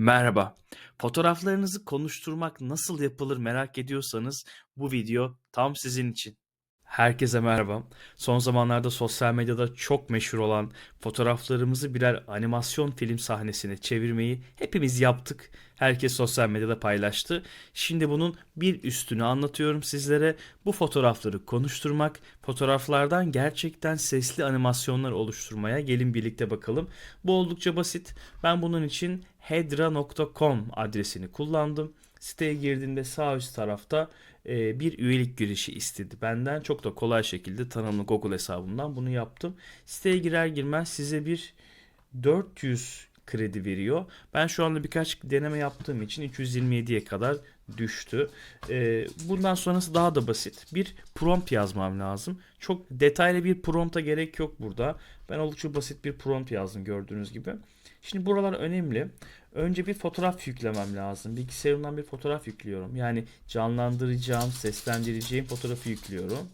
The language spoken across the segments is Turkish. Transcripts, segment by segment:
Merhaba. Fotoğraflarınızı konuşturmak nasıl yapılır merak ediyorsanız bu video tam sizin için. Herkese merhaba. Son zamanlarda sosyal medyada çok meşhur olan fotoğraflarımızı birer animasyon film sahnesine çevirmeyi hepimiz yaptık. Herkes sosyal medyada paylaştı. Şimdi bunun bir üstünü anlatıyorum sizlere. Bu fotoğrafları konuşturmak, fotoğraflardan gerçekten sesli animasyonlar oluşturmaya gelin birlikte bakalım. Bu oldukça basit. Ben bunun için hedra.com adresini kullandım. Siteye girdiğimde sağ üst tarafta e, bir üyelik girişi istedi benden. Çok da kolay şekilde tanımlı Google hesabımdan bunu yaptım. Siteye girer girmez size bir 400 kredi veriyor. Ben şu anda birkaç deneme yaptığım için 227'ye kadar düştü. E, bundan sonrası daha da basit. Bir prompt yazmam lazım. Çok detaylı bir prompta gerek yok burada. Ben oldukça basit bir prompt yazdım gördüğünüz gibi. Şimdi buralar önemli. Önce bir fotoğraf yüklemem lazım. Bilgisayarımdan bir fotoğraf yüklüyorum. Yani canlandıracağım, seslendireceğim fotoğrafı yüklüyorum.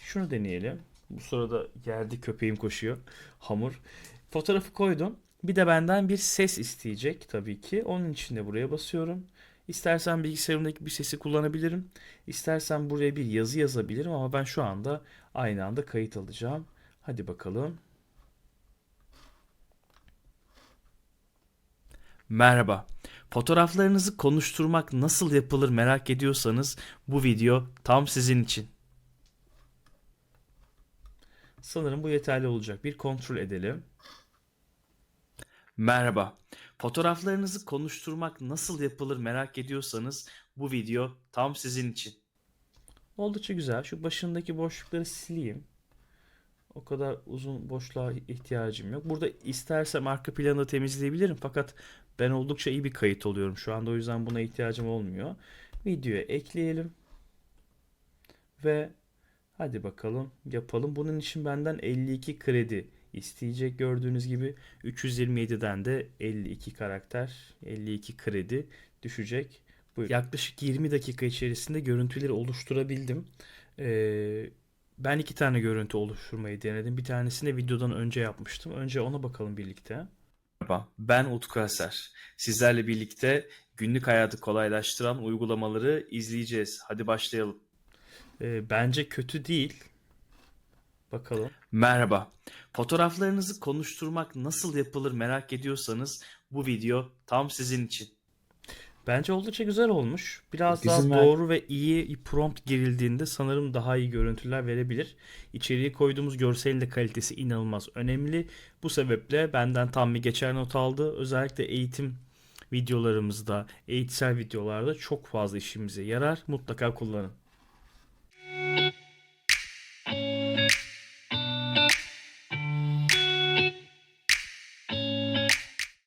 Şunu deneyelim. Bu sırada yerde köpeğim koşuyor. Hamur. Fotoğrafı koydum. Bir de benden bir ses isteyecek tabii ki. Onun için de buraya basıyorum. İstersen bilgisayarımdaki bir sesi kullanabilirim. İstersen buraya bir yazı yazabilirim ama ben şu anda aynı anda kayıt alacağım. Hadi bakalım. Merhaba. Fotoğraflarınızı konuşturmak nasıl yapılır merak ediyorsanız bu video tam sizin için. Sanırım bu yeterli olacak. Bir kontrol edelim. Merhaba. Fotoğraflarınızı konuşturmak nasıl yapılır merak ediyorsanız bu video tam sizin için. Oldukça güzel. Şu başındaki boşlukları sileyim. O kadar uzun boşluğa ihtiyacım yok. Burada istersem arka planı da temizleyebilirim fakat ben oldukça iyi bir kayıt oluyorum şu anda o yüzden buna ihtiyacım olmuyor. Videoya ekleyelim. Ve hadi bakalım yapalım. Bunun için benden 52 kredi isteyecek gördüğünüz gibi 327'den de 52 karakter 52 kredi düşecek. Bu yaklaşık 20 dakika içerisinde görüntüleri oluşturabildim. Ee, ben iki tane görüntü oluşturmayı denedim. Bir tanesini videodan önce yapmıştım. Önce ona bakalım birlikte. Merhaba, ben Utku Aser. Sizlerle birlikte günlük hayatı kolaylaştıran uygulamaları izleyeceğiz. Hadi başlayalım. Ee, bence kötü değil. Bakalım. Merhaba. Fotoğraflarınızı konuşturmak nasıl yapılır merak ediyorsanız bu video tam sizin için. Bence oldukça güzel olmuş. Biraz Bizim daha doğru ve iyi prompt girildiğinde sanırım daha iyi görüntüler verebilir. İçeriye koyduğumuz görselin de kalitesi inanılmaz önemli. Bu sebeple benden tam bir geçer not aldı. Özellikle eğitim videolarımızda, eğitsel videolarda çok fazla işimize yarar. Mutlaka kullanın.